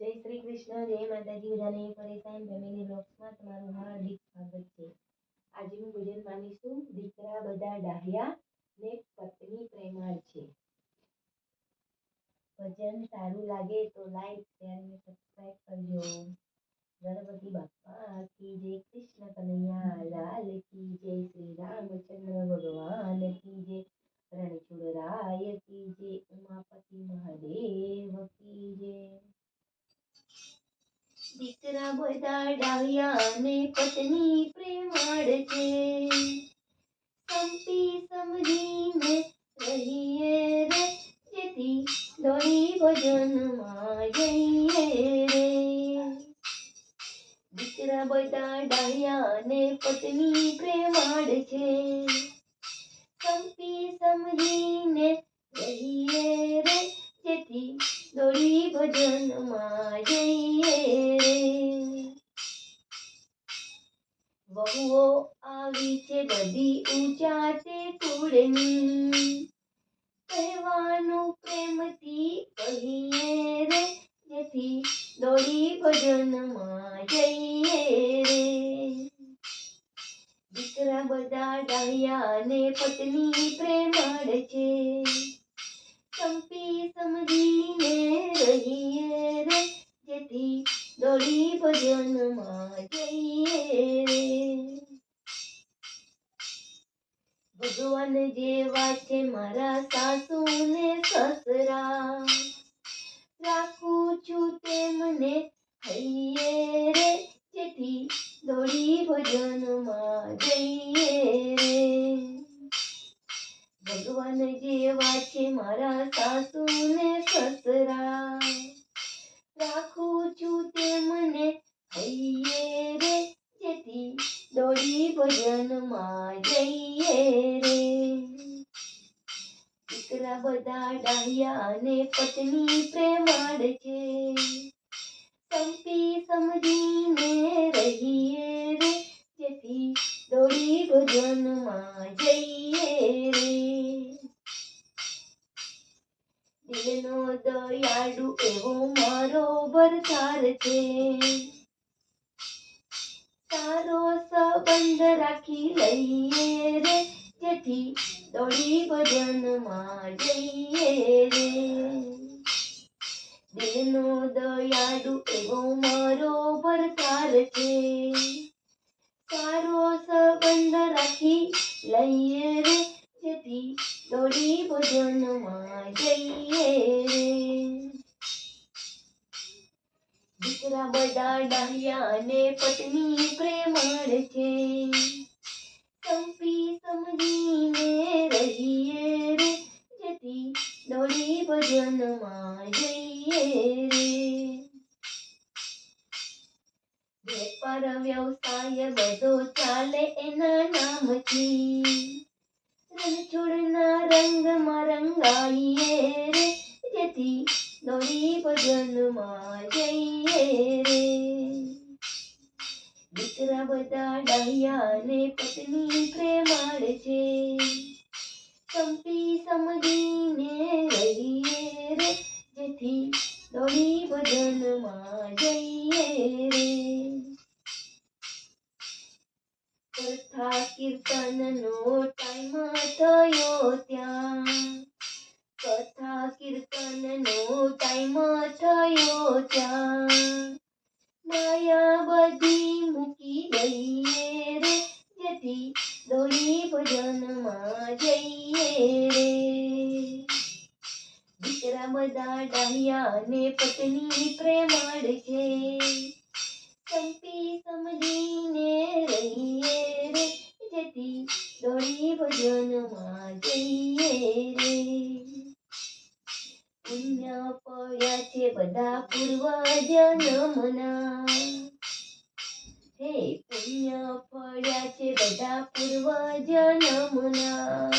જય શ્રી કૃષ્ણ, જય માતાજી, બધાને પરેશાન ફેમિલી બ્લોગ્સમાં તમારું હાર્દિક સ્વાગત છે. આજનું ભજન માનીશું દીકરા બધા ડાહ્યા ને પત્ની પ્રેમાળ છે. ભજન સારું લાગે તો લાઈક શેર અને સબસ્ક્રાઇબ કરજો. ગણપતિ બાપા કી જય કૃષ્ણ કનૈયા, લાલ કી દીકરા બધા ડાહ્યા અને પત્ની પ્રેમાળ છે સંપી સમજીને રહીએ રે જેથી દોડી ભજનમાં જઈએ રે દીકરા બધા ડાહ્યા અને પત્ની પ્રેમાળ છે સંપી સમજીને વહુઓ આવી છે બધી ઊંચા તે કુળની કહેવાનું પ્રેમથી કહીએ રે, જેથી દોડી ભજનમાં જઈએ રે. દીકરા બધા ડાહ્યા ને પત્ની પ્રેમાળ છે ભગવાન જેવા છે મારા સાસુ ને સસરા. રાખું છું તેમને હૈયે રે, જેથી દોડી ભજનમાં જઈએ રે. ભગવાન જેવા છે મારા સાસુ ને સસરા. રાખું છું તેમને હૈયે રે જેથી દોડી ભજનમાં જઈએ રે. દીકરા બધા ડાહ્યા ને પત્ની પ્રેમાડ છે. સંપી સમજીને રહીએ રે. જેથી દોડી ભજનમાં જઈએ રે. દિલનો દયાળુ એવો મારો ભરતાર છે. સારો સંબંધ રાખી લઈએ રે. જેથી દોડી ભજનમાં જઈએ રે. દિલનો દયાળુ એવો મારો ભરતાર છે. સારો સંબંધ રાખી લઈએ રે. જેથી દોડી ભજનમાં જઈએ રે. દીકરા બધા ડાહ્યા અને પત્ની પ્રેમાળ છે. કંપી સમજીને રહીએ રે જતી દોડી ભજનમાં જઈએ રે. વેપાર, વ્યવસાય બધો ચાલે એના નામથી. દીકરા બધા ડાયાને પત્ની પ્રેમાળ છે. સંપી સમજીને રહીએ રે, જેથી દોડી ભજનમાં જઈએ રે. કથા કીર્તનનો ટાઈમ થયો ત્યાં. કથા કીર્તનનો ટાઈમ થયો ત્યાં. બધા ડાહ્યા અને પત્ની પ્રેમાળ છે સંપી સમજીને રહીએ રે, જેથી દોડી ભજનમાં જઈએ રે. પુણ્ય પડ્યા છે બધા પૂર્વ જન્મના હે પુણ્ય પડ્યા છે બધા પૂર્વ જન્મના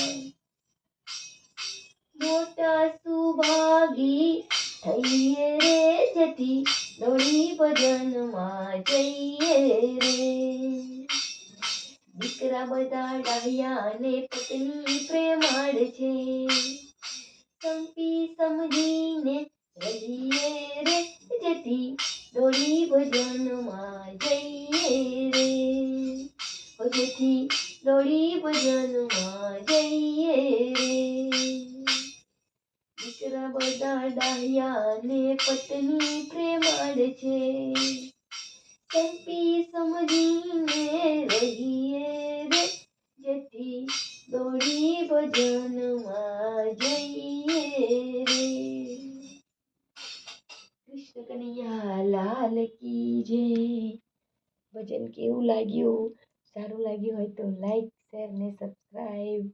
મોટા સુભાગી થઈએ રે જતી દોડી ભજનમાં જઈએ રે. દીકરા બધા ડાહ્યા ને પત્ની પ્રેમાળ છે. સંપી સમજીને બધા ડાહ્યા ને પત્ની પ્રેમાળ છે. સેલ્ફી સમજીને રહીએ રે, જેથી દોડી ભજનમાં જઈએ રે. કૃષ્ણ કનૈયા, લાલ કી જય. ભજન કેવું લાગ્યું? સારું લાગ્યું હોય તો લાઈક, શેર ને સબસ્ક્રાઈબ.